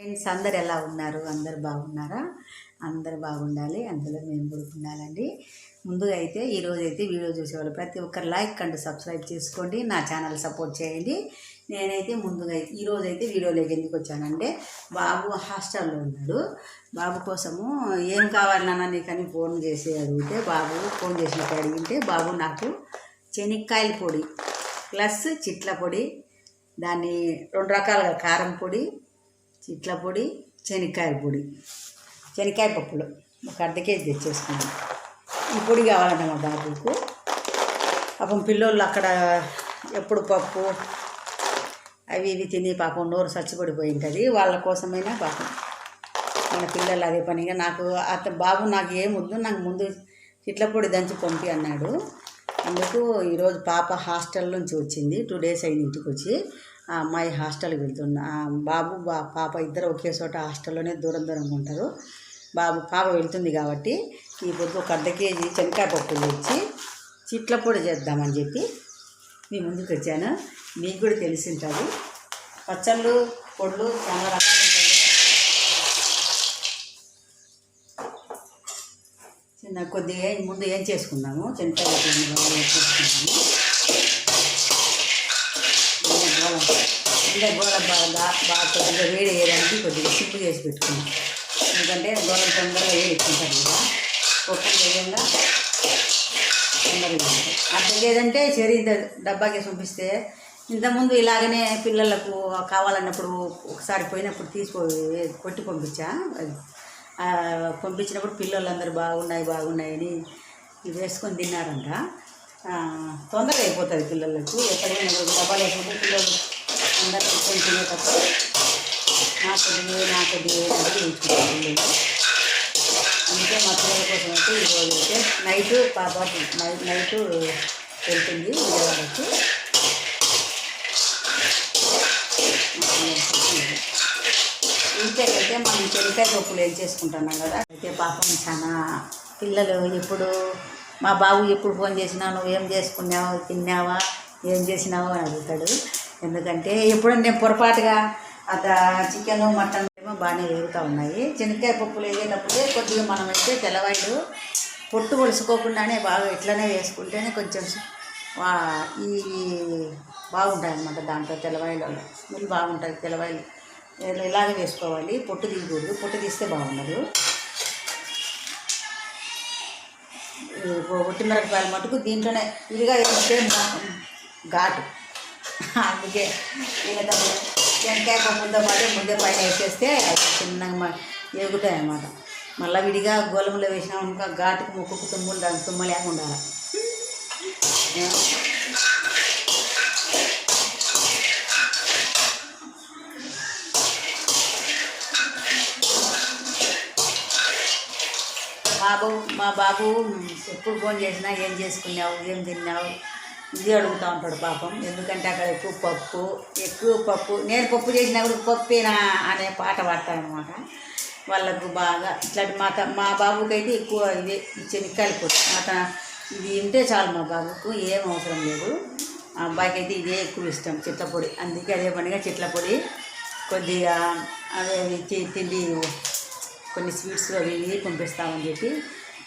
Friends అందరు ఎలా ఉన్నారు? అందరు బాగున్నారా? అందరు బాగుండాలి. అందులో మేము కూడా ఉండాలండి. ముందుగా అయితే ఈరోజు అయితే వీడియో చూసేవాళ్ళు ప్రతి ఒక్కరు లైక్ అండ్ సబ్స్క్రైబ్ చేసుకోండి. నా ఛానల్ సపోర్ట్ చేయండి. నేనైతే ముందుగా అయితే ఈరోజు అయితే వీడియోలోకి ఎందుకు వచ్చానంటే బాబు హాస్టల్లో ఉన్నాడు. బాబు కోసము ఏం కావాలి నాన్న నీకని ఫోన్ చేసి అడిగితే బాబు ఫోన్ చేసినప్పుడు అడిగితే బాబు నాకు చెనిక్కాయల పొడి ప్లస్ చిట్ల పొడి దాన్ని రెండు రకాలుగా కారం పొడి చిట్ల పొడి శనక్కాయ పొడి. శనక్కాయ పప్పులు. ఒక అర్ధ కేజీ తెచ్చేసుకున్నాం. ఈ పొడి కావాలంట మా బాబుకు. పాపం పిల్లోళ్ళు అక్కడ ఎప్పుడు పప్పు అవి ఇవి తిని పాపం నోరు చచ్చిపడిపోయి ఉంటుంది వాళ్ళ కోసమైనా పాపం. మన పిల్లలు అదే పనిగా నాకు అత బాబు నాకు ఏం నాకు ముందు చిట్ల పొడి దంచి పంపి అన్నాడు. అందుకు ఈరోజు పాప హాస్టల్ నుంచి వచ్చింది. టూ డేస్ అయింది ఇంటికి వచ్చి ఆ అమ్మాయి హాస్టల్కి వెళ్తున్నా బాబు బా పాప ఇద్దరు ఒకే చోట హాస్టల్లోనే దూరం దూరంగా ఉంటారు. బాబు పాప వెళ్తుంది కాబట్టి ఈ పొద్దు ఒక అర్ధ కేజీ చెనక్కాయ పప్పులు తెచ్చి చిట్ల పొడి చేద్దామని చెప్పి మీ ముందుకు వచ్చాను. మీకు కూడా తెలిసి ఉంటుంది పచ్చళ్ళు పొడులు చాలా రకాలు ఉంటాయి చిన్న కొద్దిగా ముందు ఏం చేసుకున్నాము శనక్కాయ పప్పులు బాగా ఇంకా గోళం బాగా బాగా కొద్దిగా వేడి వేయడానికి కొద్దిగా సిప్పు చేసి పెట్టుకున్నాం. ఎందుకంటే గోడ తొందరగా వేయించుకుంటారు కదా. పప్పు వేయంగా తొందరగా అట్లా లేదంటే శరీర డబ్బాకి పంపిస్తే ఇంతకుముందు ఇలాగనే పిల్లలకు కావాలన్నప్పుడు ఒకసారి పోయినప్పుడు తీసుకో కొట్టి పంపించా. అది పంపించినప్పుడు పిల్లలందరూ బాగున్నాయి బాగున్నాయని ఇవి వేసుకొని తిన్నారంట. తొందరగా అయిపోతుంది పిల్లలకు. ఎక్కడైనా డబ్బాలు వేసుకుంటే పిల్లలు అందరు కూర్చొని తినేటప్పుడు నాకు దిగు నాకు కొద్దిగా అందుకే మా పిల్లల కోసం అయితే ఈరోజు అయితే నైట్ పాప నైట్ నైట్ వెళ్తుంది విజయవాడకి. ఇంకేకైతే మనం చెనికాయ పప్పులు ఏం చేసుకుంటున్నాం కదా అయితే పాపం చాలా పిల్లలు ఇప్పుడు మా బాబు ఎప్పుడు ఫోన్ చేసినా నువ్వు ఏం చేసుకున్నావు తిన్నావా ఏం చేసినావో? అని అడుగుతాడు. ఎందుకంటే ఎప్పుడు నేను పొరపాటుగా అత చికెన్ మటన్ ఏమో బాగానే వేగుతూ ఉన్నాయి. శనక్కాయ పప్పులు వేసేటప్పుడే కొద్దిగా మనం అయితే తెల్లవాయిలు పొట్టు పొడుచుకోకుండానే బాగా ఇట్లనే వేసుకుంటేనే కొంచెం ఈ బాగుంటాయి అన్నమాట దాంట్లో తెల్లవాయిలో స్మెల్ బాగుంటుంది తెల్లవాయిలు. ఇలాగే వేసుకోవాలి? పొట్టు తీయకూడదు. పొట్టు తీస్తే బాగుండదు. ఈ ఒట్టి మిరపకాయలు మటుకు దీంట్లోనే ఇదిగా వేస్తే ఘాటు. అందుకే మిగతా వెంకాయ పప్పులతో పాటు ముద్ద పైన వేసేస్తే అది చిన్నగా ఎగుతాయి అన్నమాట. మళ్ళీ విడిగా గోలంలో వేసినా ఇంకా ఘాటుకు ముక్కుకు తుమ్ములు దాని తుమ్మలేక బాబు మా బాబు ఎప్పుడు ఫోన్ చేసినా ఏం చేసుకున్నావు ఏం తిన్నావు? ఇది అడుగుతూ ఉంటాడు పాపం. ఎందుకంటే అక్కడ ఎక్కువ పప్పు ఎక్కువ పప్పు. నేను పప్పు చేసినప్పుడు పప్పేనా అనే పాట పాడతాను అనమాట వాళ్ళకు బాగా ఇట్లాంటి మా మా బాబుకి అయితే ఎక్కువ ఇదే చెనిక్కాయలు శనక్కాయల పొడి ఇది ఉంటే చాలు మా బాబుకు ఏం అవసరం లేదు. ఆ అబ్బాయికి అయితే ఇదే ఎక్కువ ఇష్టం చెట్ల పొడి. అందుకే అదే పనిగా చెట్ల పొడి కొద్దిగా అదే తి- తిండి కొన్ని స్వీట్స్ అవి ఇవి పంపిస్తామని చెప్పి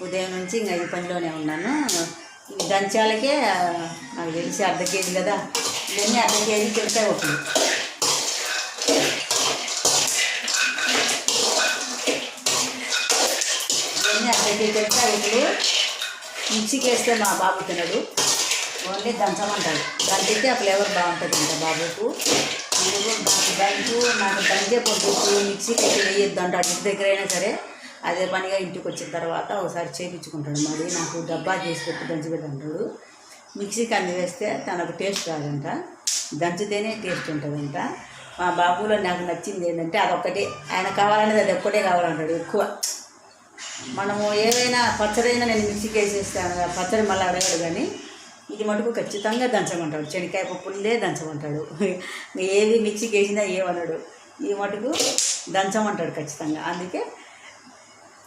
ఉదయం నుంచి ఇంకా ఈ పనిలోనే ఉన్నాను. దంచాలకే నాకు తెలిసి అర్ధ కేజీ కదా. ఇవన్నీ అర్ధ కేజీ తింటాయి ఒకటి ఇవన్నీ అర్ధ కేజీ తింటాయి ఇప్పుడు మిక్సీకి వేస్తే మా బాబు తినడు. ఓన్లీ దంచమంటాడు. దంచితే ఆ ఫ్లేవర్ బాగుంటుంది అంట బాబుకు. అందుకు నాకు దంచు నాకు దంచే పొద్దు మిక్సీకి అయితే వేయొద్దు అంటాడు. ఇంటి దగ్గర అయినా సరే అదే పనిగా ఇంటికి వచ్చిన తర్వాత ఒకసారి చేపించుకుంటాడు. మరి నాకు డబ్బా చేసి పెట్టి దంచిపెట్టి అంటాడు మిక్సీకి అన్ని వేస్తే తనకు టేస్ట్ రాదంట. దంచితేనే టేస్ట్ ఉంటుందంట. మా బాబులో నాకు నచ్చింది ఏంటంటే అదొక్కటే. ఆయన కావాలనేది అది ఒక్కటే కావాలంటాడు ఎక్కువ. మనము ఏదైనా పచ్చడి అయినా నేను మిక్సీకి వేసేస్తాను పచ్చడి మళ్ళీ అడగడు కానీ ఇది మటుకు ఖచ్చితంగా దంచమంటాడు. శనక్కాయ పప్పులే దంచమంటాడు. ఏది మిక్సీకి వేసినా ఏమన్నాడు ఈ మటుకు దంచమంటాడు ఖచ్చితంగా. అందుకే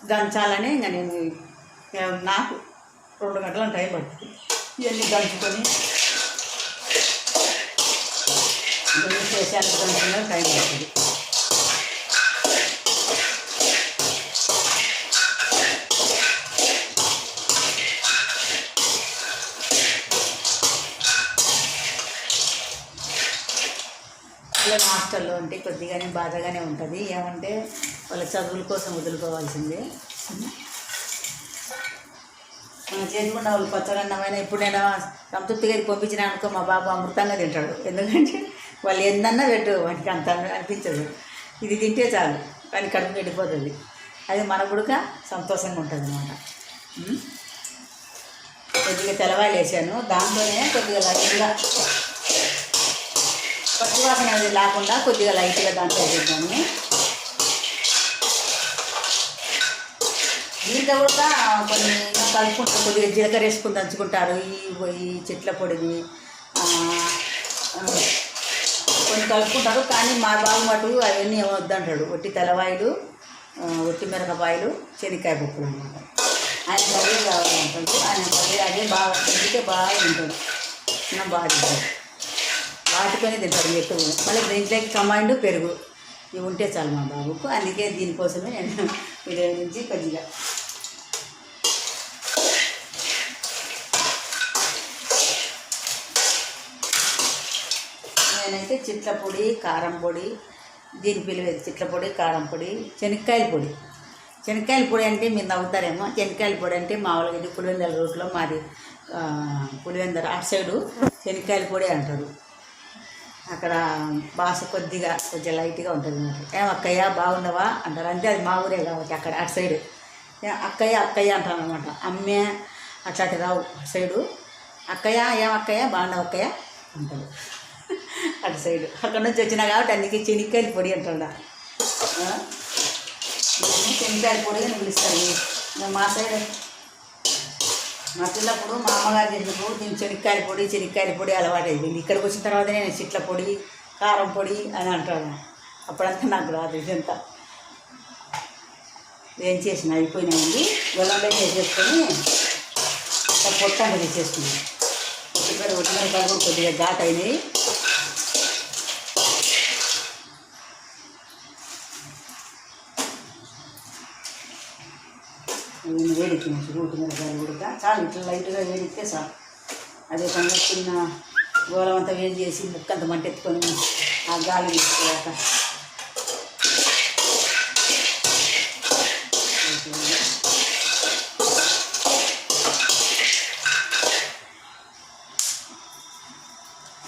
దంచాలని ఇంకా నేను నాకు రెండు గంటల టైం పడుతుంది ఇవన్నీ దంచుకొని ఇవన్నీ చేసేందుకు టైం పడుతుంది హాస్టల్లో ఉంటే కొద్దిగానే బాధగానే ఉంటుంది. ఏమంటే వాళ్ళ చదువుల కోసం వదులుకోవాల్సిందే. మనం చేసుకున్న వాళ్ళు పచ్చగన్నమైన ఇప్పుడు నేను సంతృప్తి గారికి పంపించిన అనుకో మా బాబు అమృతంగా తింటాడు. ఎందుకంటే వాళ్ళు ఎందన్నా పెట్టు వానికి అంత అనిపించదు. ఇది తింటే చాలు కానీ కడుపు నిండిపోతుంది. అది మన కూడా సంతోషంగా ఉంటుంది అనమాట కొద్దిగా తెలవాలి వేసాను దాంట్లోనే కొద్దిగా లైట్గా పచ్చివాసన అనేది లేకుండా కొద్దిగా లైట్గా దాంట్లో వేద్దాము. దీంట్లో కూడా కొన్ని కలుపుకుంటారు కొద్దిగా జీలకర్ర వేసుకుని దంచుకుంటారు. ఈ ఈ చెట్ల పొడిని కొన్ని కలుపుకుంటారు. కానీ మా బాబు మటు అవన్నీ వద్దంటాడు. ఒట్టి తెల్లవాయలు ఒట్టి మిరపకాయలు శనక్కాయ పప్పులు అనమాట ఆయన అదే కావాలంటాడు ఆయన అదే అదే బాగా తింటే బాగా తింటాడు. నా బాగా తింటాడు. వాటితోనే తింటాడు ఎక్కువ. మళ్ళీ దీంట్లోకి కమాండ్ పెరుగు. ఇవి ఉంటే చాలు మా బాబుకు. అందుకే దీనికోసమే నేను వీడియో నుంచి కొద్దిగా నేనైతే చిట్ల పొడి కారం పొడి దీని పిలివేది చిట్ల పొడి కారం పొడి శనక్కాయల పొడి. శనక్కాయల పొడి అంటే మీరు నవ్వుతారేమో. శనక్కాయల పొడి అంటే మామూలుగా ఇది పులివెందల రూట్లో మాది పులివెందల అటు సైడు శనక్కాయల పొడి అంటారు. అక్కడ భాష కొద్దిగా కొంచెం లైట్గా ఉంటుంది అన్నమాట ఏం అక్కయ్య బాగున్నావా? అంటారు. అంటే అది మా ఊరే కాబట్టి అక్కడ అటు సైడ్. అక్కయ్య అక్కయ్య అంటాను అనమాట. అమ్మే అట్లాంటి రావు అటు సైడు. అక్కయ్య ఏం అక్కయ్య? బాగున్నావు అక్కయ్య? అంటారు. అటు సైడ్. అక్కడ నుంచి వచ్చినా కాబట్టి అందుకే చెనిక్కాయల పొడి అంటాడు? చెనిక్కాయల పొడి అని పిలుస్తారు మా సైడ్ మా చిన్నప్పుడు మా అమ్మగారు చేసినప్పుడు దీని చెనిక్కాయల పొడి చెనిక్కాయల పొడి అలవాటు అయింది ఇక్కడికి వచ్చిన తర్వాత నేను చిట్ల పొడి కారం పొడి అని అంటాను. అప్పుడంతా నాకు రాదు ఇదంతా. ఏం చేసిన అయిపోయినాయండి. గొల్లంలో చేసేసుకొని పొట్టంగా తీసేసుకున్నాను ఇక్కడ ఉట్టిమిరకాయలు కూడా కొద్దిగా ఘాట్ అయినాయి ఇవి వేడెక్కినాయి మీద మిరపకాయలు కూడా చాలు ఇట్లా లైట్గా వేడిస్తే చాలు. అదే పనిగా చిన్న గోళం అంతా వేడి చేసి ముక్కంత మంట ఎత్తుకొని ఆ గాలి తీసుకోలేక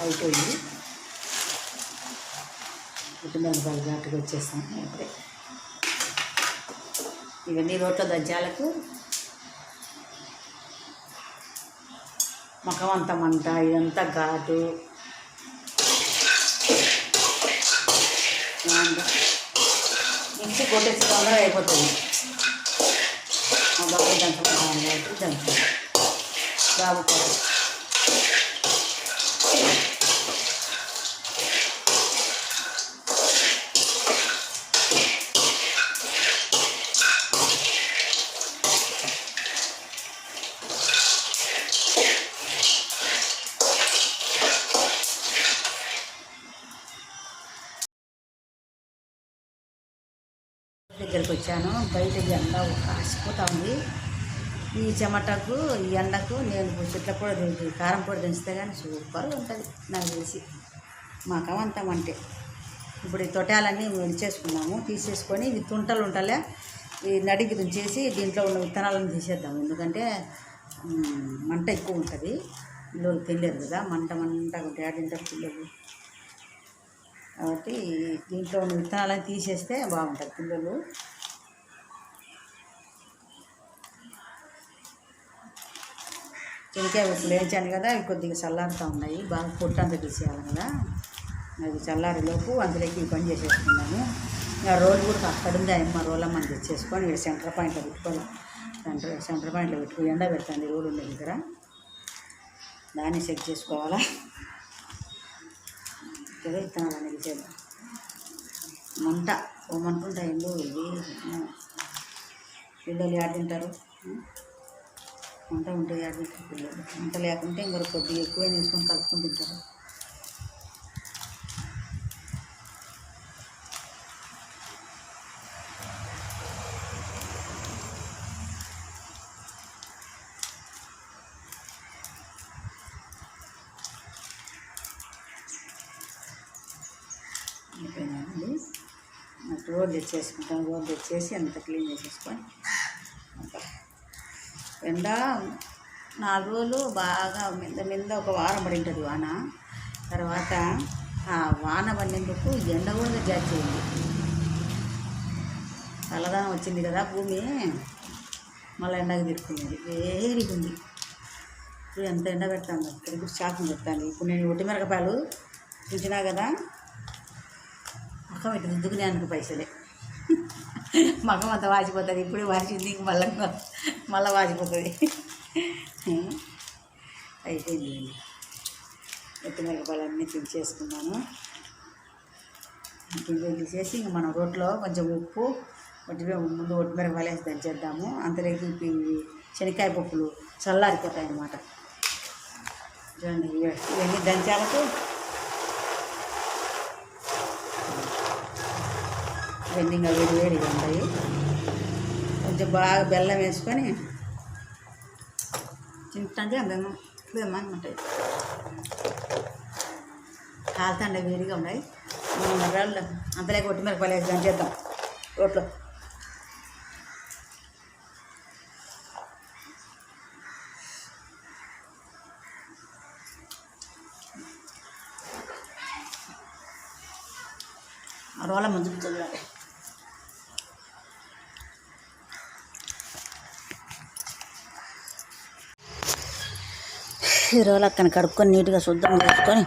అయిపోయింది. పుట్టి మిరపకాయలు ఘాటుగా వచ్చేస్తాను. ఇప్పుడే. ఇవన్నీ రోట్ల దజ్జాలకు ముఖం అంతా మంట ఇదంతా ఘాటు. ఏమంటే మిక్సీ కొట్టేసి తొందరగా అయిపోతుంది. మా బాబు దంచుకుంటాను కాబట్టి దంచు బాబు వచ్చాను బయట ఎండ కాసిపోతా ఉంది. ఈ చెమటకు ఈ ఎండకు నేను చెట్ల కూడా దించి కారం పొడి దించితే కానీ సూపర్ ఉంటుంది నాకు తెలిసి. మా కవంతం అంటే. ఇప్పుడు ఈ తొటాలన్నీ చేసుకున్నాము తీసేసుకొని ఇవి తుంటలు ఉంటలే ఈ నడికి తుంచేసి దీంట్లో ఉన్న విత్తనాలను తీసేద్దాం ఎందుకంటే మంట ఎక్కువ ఉంటుంది. పిల్లలు తెలియదు కదా మంట మంట ఉంటే తింటారు పిల్లలు? కాబట్టి దీంట్లో ఉన్న విత్తనాలను తీసేస్తే బాగుంటుంది పిల్లలు. చెనికాయ ఇప్పుడు వేయించాను కదా అవి కొద్దిగా చల్లారుతూ ఉన్నాయి. బాగా పొట్టు అంతా తీసేయాలి కదా. అది చల్లారిలోపు అందులోకి ఈ పని చేసేసుకున్నాము ఇంకా రోల్ కూడా అక్కడ ఉంది అమ్మ రోల్ అమ్మని తెచ్చేసుకొని ఇక్కడ సెంటర్ పాయింట్లో పెట్టుకోవాలి. సెంటర్ సెంటర్ పాయింట్లో పెట్టుకుని ఎండ పెడతాను రోడ్ ఉంది దగ్గర. దాన్ని సెట్ చేసుకోవాలా? కదా విత్తనాలు అనేది చేద్దాం మంట ఓ మంట ఉంటాయండి ఇవి ఆ. పిల్లలు యాడ్ తింటారు ఉంటాయి మంట యాడ్ పిల్లలు లేకుంటే ఇంకొక కొద్దిగా ఎక్కువ వేసుకొని కలుపుకొని తింటారు. రోడ్ తెచ్చేసుకుంటాం రోడ్ తెచ్చేసి అంత క్లీన్ చేసేసుకొని ఎండ నాలుగు రోజులు బాగా మింద మింద ఒక వారం పడి ఉంటుంది వాన. తర్వాత ఆ వాన పడినందుకు ఎండ కూడా జాచేయండి చల్లదనం వచ్చింది కదా భూమి. మళ్ళీ ఎండకు తిరుగుతుంది వేడిగా ఇప్పుడు ఎంత ఎండ పెడతాను ఇక్కడ కూడా పెడతాను ఇప్పుడు నేను ఒట్టి మిరపకాయలు చూసినా కదా మగం ఇటు దిద్దుకునేందుకు పైసలే? మగం అంతా వాచిపోతుంది ఇప్పుడు వాచింది ఇంక మళ్ళీ మళ్ళీ వాచిపోతుంది. అయిపోయింది ఒట్టి మిరపకాయలు అన్నీ తుంచేసుకున్నాను గింజలు తీసేసి ఇంక మనం రోట్లో కొంచెం ఉప్పు ఒట్టి ముందు ఒట్టి మిరపకాయలు వేసి దంచేద్దాము. అంతలోకి ఇవి శనక్కాయ పప్పులు చల్లారిపోతాయి అన్నమాట చూడండి ఇవి- ఇవన్నీ దంచాలకు ఇవన్నీ ఇంకా వేడి వేడిగా ఉంటాయి. కొంచెం బాగా బెల్లం వేసుకొని తింటుంటే బెమ్మం బెమ్మని ఉంటాయి కాలుతుండే వేడిగా ఉన్నాయి. రాళ్ళు అంతలే కొట్టి మిరపకాయలు వేసి చేద్దాం. రోట్లో. ఆ రోల ముందు చూడాలి ఈ కడుక్కొని నీట్గా శుద్ధం చేసుకొని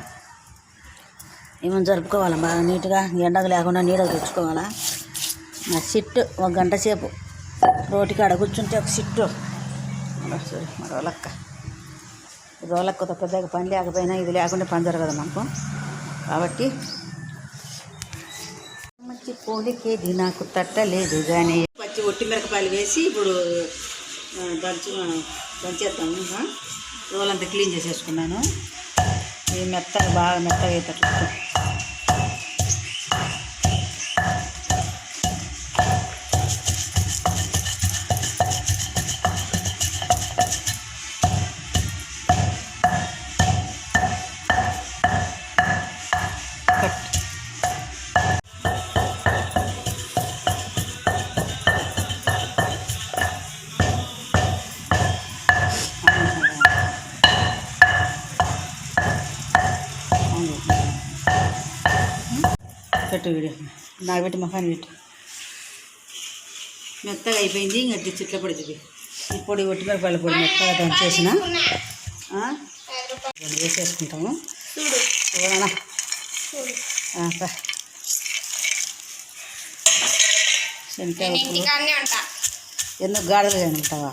ఏమైనా జరుపుకోవాలా? బాగా నీట్గా ఎండకు లేకుండా నీడ తెచ్చుకోవాలా? నా సిట్టు ఒక గంట సేపు రోటికి ఆడ కూర్చుంటే ఒక సిట్టు. సారీ మా రోలక్క. రోలక్క కొత్త పెద్దగా పని లేకపోయినా ఇది లేకుండా పని జరగదు మనకు కాబట్టి మంచి పోలికేది నాకు తట్టలేదు కానీ పచ్చి ఒట్టి మిరపకాయలు వేసి ఇప్పుడు దంచు దంచేస్తాము రోలంతా క్లీన్ చేసేసుకున్నాను. ఇది మెత్తగా బాగా మెత్తగా అయితే పెట్టు వీడియో నాకు పెట్టి మహాన్ పెట్టు. మెత్తగా అయిపోయింది ఇంకా చిట్ల పొడి చూపి ఈ పొడి ఒట్టిమిరపకాయల పొడి మెత్తగా దంచేసిన? రెండు వేసేసుకుంటాము. చూడనా ఎందుకు గాడలు కానీ ఉంటావా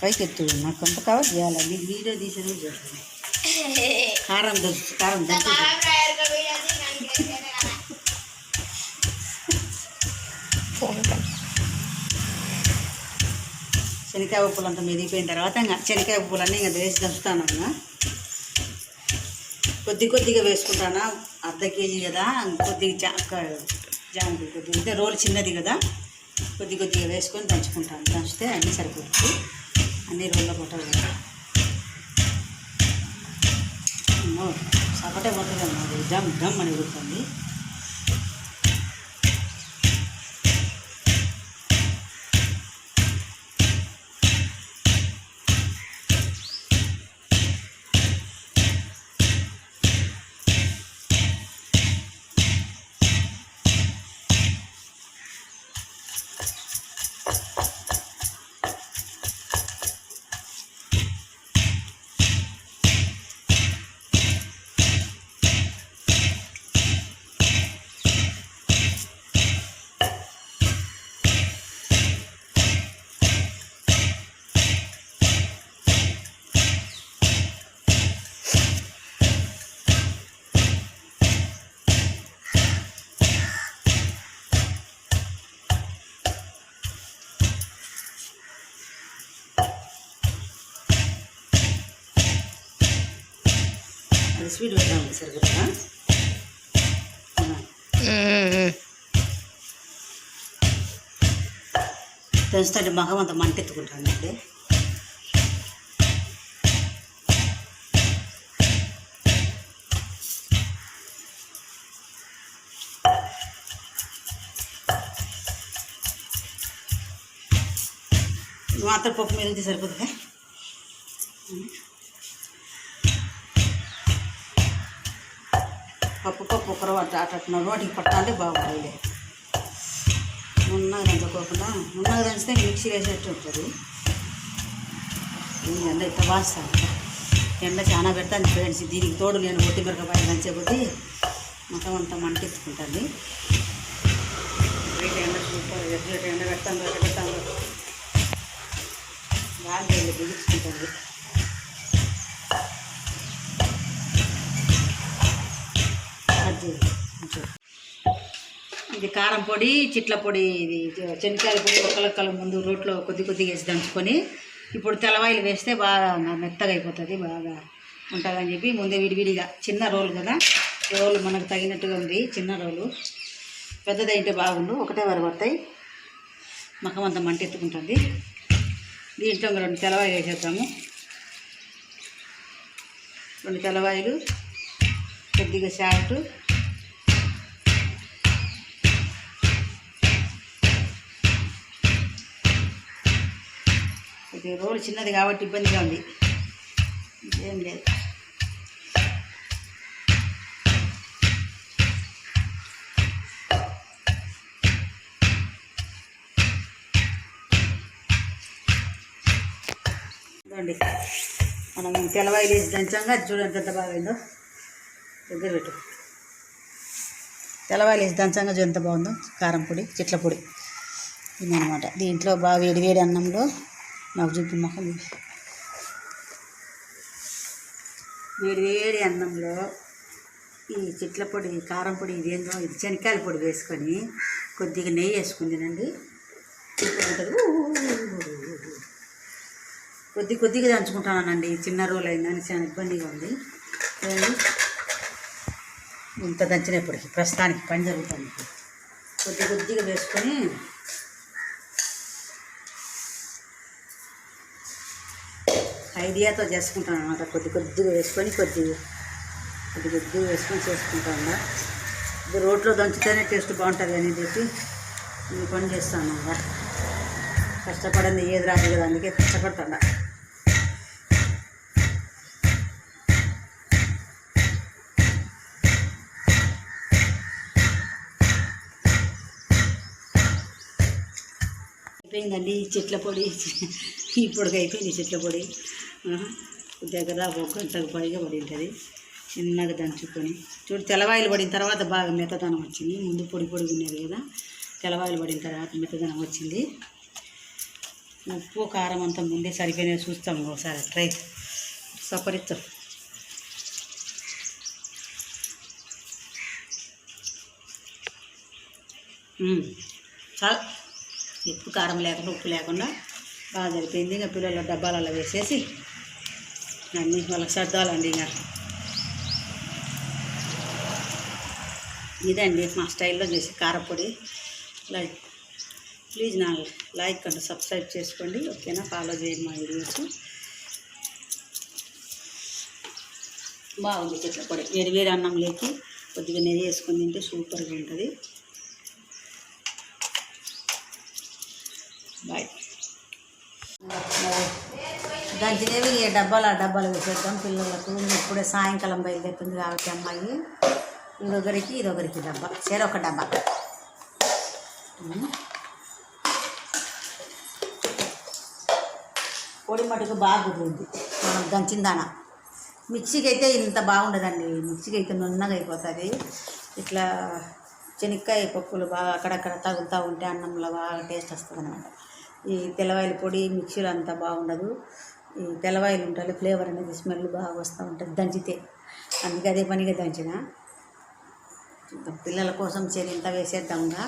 పైకి ఎత్తు నాకు కొంత కవర్ చేయాలి. వీడియో తీసేది చూడండి కారం దంచు కారం దంచు. శనక్కాయ ఉప్పులు అంతా మెదిగిపోయిన తర్వాత ఇంకా శనక్కాయ ఉప్పులన్నీ ఇంకా వేసి దంచుతాను ఇంకా కొద్ది కొద్దిగా వేసుకుంటానా? అర్ధ కేజీ కదా కొద్దిగా జా జాంబీ కొద్దిగా అంటే రోల్ చిన్నది కదా. కొద్ది కొద్దిగా వేసుకొని దంచుకుంటాను. దంచితే అన్నీ సరిపోతుంది. అన్ని రోళ్ళ కొట్టాలి అమ్మో, సపటే కొట్టదమ్మా అది డమ్ డమ్ అని కొడుతుంది స్వீட் வைக்கலாம் சிறுகிறேன் పెంచుతాడు మగం అంత మంటెత్తుకుంటానండి మాత్రం పప్పు మీద సరిపోతుంది సరిపోతుందా? పప్పు అట్లా నోటికి పట్టాలి బాగుంటుంది ఉన్నది దంచుకోకుండా ఉన్నది దంచితే మిక్సీ వేసేట్టు ఉంటుంది. ఈ ఎండ ఇట్లా వాస్తాను ఎండ చాలా పెడతాను ఫ్రెండ్స్ దీనికి తోడు నేను ఒట్టి మిరపకాయ దంచే కొద్దీ మొత్తం అంతా మంటెత్తుకుంటుంది రేటు ఎండ సూపర్ ఎండ పెడతాను బయట పెడతాను బాగా బిగించుకుంటుంది ఇది కారం పొడి చిట్ల పొడి ఇది చెనికాయల పొడి ఒక్కలొక్కల ముందు రోట్లో కొద్ది కొద్దిగా వేసి దంచుకొని ఇప్పుడు తెల్లవాయిలు వేస్తే బాగా మెత్తగా అయిపోతుంది బాగా ఉంటుందని చెప్పి ముందే విడివిడిగా చిన్న రోలు కదా రోలు మనకు తగినట్టుగా ఉంది చిన్న రోలు. పెద్దదైంటే బాగుండు ఒకటే వరకు పడతాయి. మకం అంత మంట ఎత్తుకుంటుంది దీంట్లో రెండు తెల్లవాయిలు వేసేద్దాము. రెండు తెల్లవాయిలు కొద్దిగా సాల్ట్ ఇది రోడ్ చిన్నది కాబట్టి ఇబ్బందిగా ఉంది. ఏం లేదు. మనం తెల్లవాయిలు వేసి దంచంగా చూడండి ఎంత బాగుందో దగ్గర పెట్టు. తెల్లవాయిలు వేసి దంచంగా చూడంత బాగుందో. కారం పొడి చిట్ల పొడి. ఇదనమాట దీంట్లో బాగా వేడి వేడి అన్నంలో నాకు చూపి మొహం వేడి వేడి అన్నంలో ఈ చిట్ల పొడి కారం పొడి ఇదేందో ఇది శనక్కాయల పొడి వేసుకొని కొద్దిగా నెయ్యి వేసుకుందినండి కొద్ది కొద్దిగా దంచుకుంటానండి. చిన్న రోజులు అయిందని చాలా ఇబ్బందిగా ఉంది. ఇంత దంచినప్పటికి ప్రస్తుతానికి పని జరుగుతుంది. కొద్ది కొద్దిగా వేసుకొని ఐడియాతో చేసుకుంటాను అనమాట కొద్ది కొద్దిగా వేసుకొని కొద్ది కొద్ది కొద్దిగా వేసుకొని చేసుకుంటాను ఇది రోట్లో దంచితేనే టేస్ట్ బాగుంటుంది అని చెప్పి ఈ పని చేస్తాను అనమాట కష్టపడింది ఏది రాదు కదా అందుకే కష్టపడతాను అయిపోయిందండి చెట్ల పొడి. ఇప్పటికైపోయింది అయిపోయింది చెట్ల పొడి. దగ్గర ఒక గంటకు పైగా పడి ఉంటుంది చిన్నగా దంచుకొని. చూడు తెల్లవాయిలు పడిన తర్వాత బాగా మెత్తదనం వచ్చింది. ముందు పొడి పొడి ఉన్నది కదా. తెల్లవాయిలు పడిన తర్వాత మెత్తదనం వచ్చింది. ఉప్పు కారం అంతా ముందే సరిపోయినా చూస్తాం ఒకసారి. ట్రై సపరిస్తాం చాలా ఉప్పు కారం లేకుండా ఉప్పు లేకుండా బాగా సరిపోయింది. ఇంకా పిల్లల డబ్బాలలో వేసేసి అన్నీ వాళ్ళకి సర్దాలండి ఇంకా. ఇదండి మా స్టైల్లో చేసి కారపొడి. లైక్ ప్లీజ్ నా లైక్ అండ్ సబ్స్క్రైబ్ చేసుకోండి. ఓకేనా? ఫాలో చేయండి మా వీడియోస్. బాగుంది చెట్ల పొడి. వేడి వేడి అన్నం లేకి కొద్దిగా నెయ్యి వేసుకొని తింటే సూపర్గా ఉంటుంది బాయ్ దంచినవి ఈ డబ్బాలు ఆ డబ్బాలు వేసేద్దాం పిల్లలకు. ఇప్పుడే సాయంకాలం బయలుదేరుతుంది కాబట్టి అమ్మాయి. ఇదొకరికి ఇదొకరికి డబ్బా. చెరొక డబ్బా. పొడి మటుకు బాగా కుదిరింది మనం దంచిన దాన. మిక్సీకి అయితే ఇంత బాగుండదండి. మిక్సీకి అయితే నున్నగా అయిపోతుంది. ఇట్లా శనక్కాయ పప్పులు బాగా అక్కడక్కడ తగులుతూ ఉంటే అన్నంలో బాగా టేస్ట్ వస్తుంది అనమాట ఈ తెల్లవాయిల పొడి మిక్సీలో అంత బాగుండదు. ఈ తెల్లవాయిలు ఉంటాయి ఫ్లేవర్ అనేది స్మెల్ బాగా వస్తూ ఉంటుంది దంచితే. అందుకే అదే పనిగా దంచిన. పిల్లల కోసం చేరి ఇంత వేసేద్దాంగా.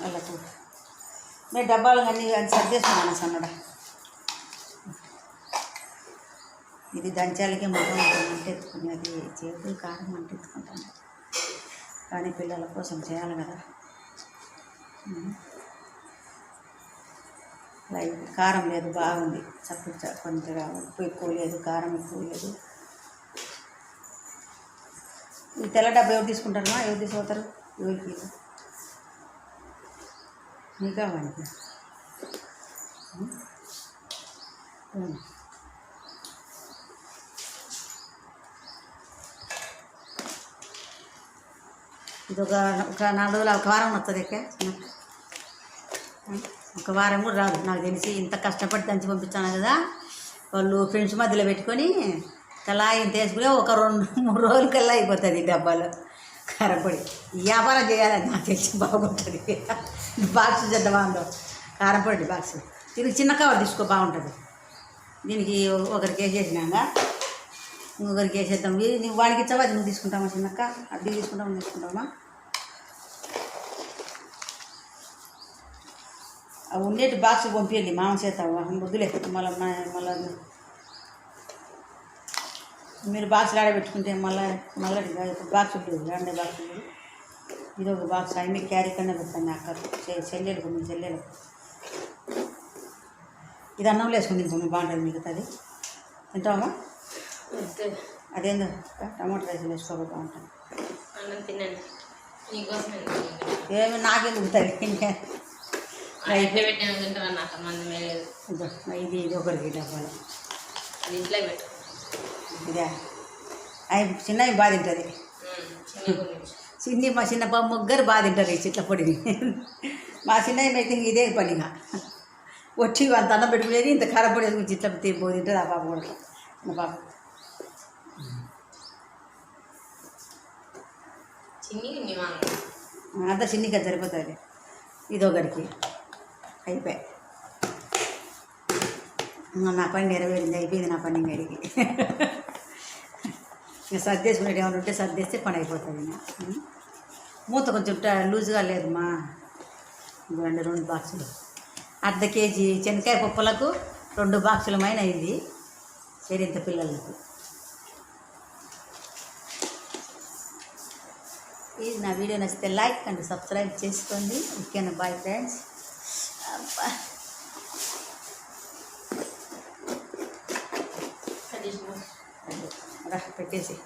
వాళ్ళకు మేము డబ్బాలు అన్నీ అన్ని సర్దేసుకున్నాను సన్నడ. ఇది దంచాలకే మొహం మంట ఎత్తుకుని అది చేతులు కారం మంట ఎత్తుకుంటాను కానీ పిల్లల కోసం చేయాలి కదా. లైట్ కారం లేదు బాగుంది. చక్కగా కొంచెంగా ఉప్పు ఎక్కువ లేదు కారం ఎక్కువ లేదు. ఈ తెల్ల డబ్బా ఎవరు తీసుకుంటారమ్మా? ఎవరు తీసుకుపోతారు? ఎవరికి? నీకా వానికి? ఇది ఒక ఒక నాలుగు రోజులు ఒక వారం వస్తుంది ఇక. ఒక వారం కూడా రాదు. నాకు తెలిసి ఇంత కష్టపడి దంచి పంపించాను కదా. వాళ్ళు ఫ్రెండ్స్ మధ్యలో పెట్టుకొని తలా ఇంత వేసుకుని ఒక రెండు మూడు రోజులకల్లా అయిపోతుంది డబ్బాలు. కారపొడి వ్యాపారం చేయాలని నాకు తెలిసి బాగుంటుంది. బాక్స్ చేద్దామా అందో కారపొడి బాక్స్. దీనికి చిన్న కవర్ తీసుకో బాగుంటుంది. దీనికి ఒకరికి వేసేసినాక ఇంకొకరికి వేసేద్దాం. నువ్వు వాడికి ఇచ్చావా? అది నువ్వు తీసుకుంటామా చిన్నక్క? అది తీసుకుంటామా తీసుకుంటామా ఉండేటి బాక్స్ పంపించండి మామ చేత వద్దులే మళ్ళీ మళ్ళీ మీరు బాక్స్ ఆడబెట్టుకుంటే మళ్ళీ మళ్ళీ బాక్స్ ఉంటుంది రెండే బాక్స్ ఉంటుంది. ఇది ఒక బాక్స్ అన్ని క్యారీ కన్నా పెడతాను అక్క చెల్లెలు కొన్ని చెల్లెలు. ఇది అన్నంలో వేసుకుని తింటాము బాగుంటుంది మిగతాది తింటావా. అదేందో టమాటో రైస్ వేసుకోవాలి బాగుంటుంది. అన్నం ఏమి నాకెందుకు తల్లి? పెట్టాను నాకు లేదు. ఇదో, ఇది ఇది ఒకరికి డబ్బాలు అది ఇంట్లో పెట్టు. ఇదే అవి చిన్నవి బాగా తింటుంది. చిన్న చిన్ని మా చిన్న పాప ముగ్గురు బాగా తింటారు ఈ చిట్ల పొడిని. మా చిన్నవి అయితే ఇంక ఇదే పనిగా వచ్చి అంత అన్నం పెట్టుకునేది ఇంత కారపొడి వేసుకుని చిట్ల తీపో తింటుంది ఆ పాప కూడా. మా పాప. చిన్ని అంతా చిన్నిగా సరిపోతుంది. ఇది అయిపోయాయి. నా పని నెరవేరింది అయిపోయింది నా పని ఇంకడికి ఇంకా సర్దేసుకునేది ఏమైనా ఉంటే సర్దేస్తే పని అయిపోతుంది ఇంకా. మూత కొంచెం లూజ్గా లూజుగా రెండు రెండు బాక్సులు. అర్ధ కేజీ శనక్కాయ పప్పులకు రెండు బాక్సుల మైన అయింది చేరింత పిల్లలకు. ప్లీజ్ నా వీడియో నచ్చితే లైక్ అండ్ సబ్స్క్రైబ్ చేసుకోండి. ఓకేనా? Bye friends. Wah, 什么？好的快点写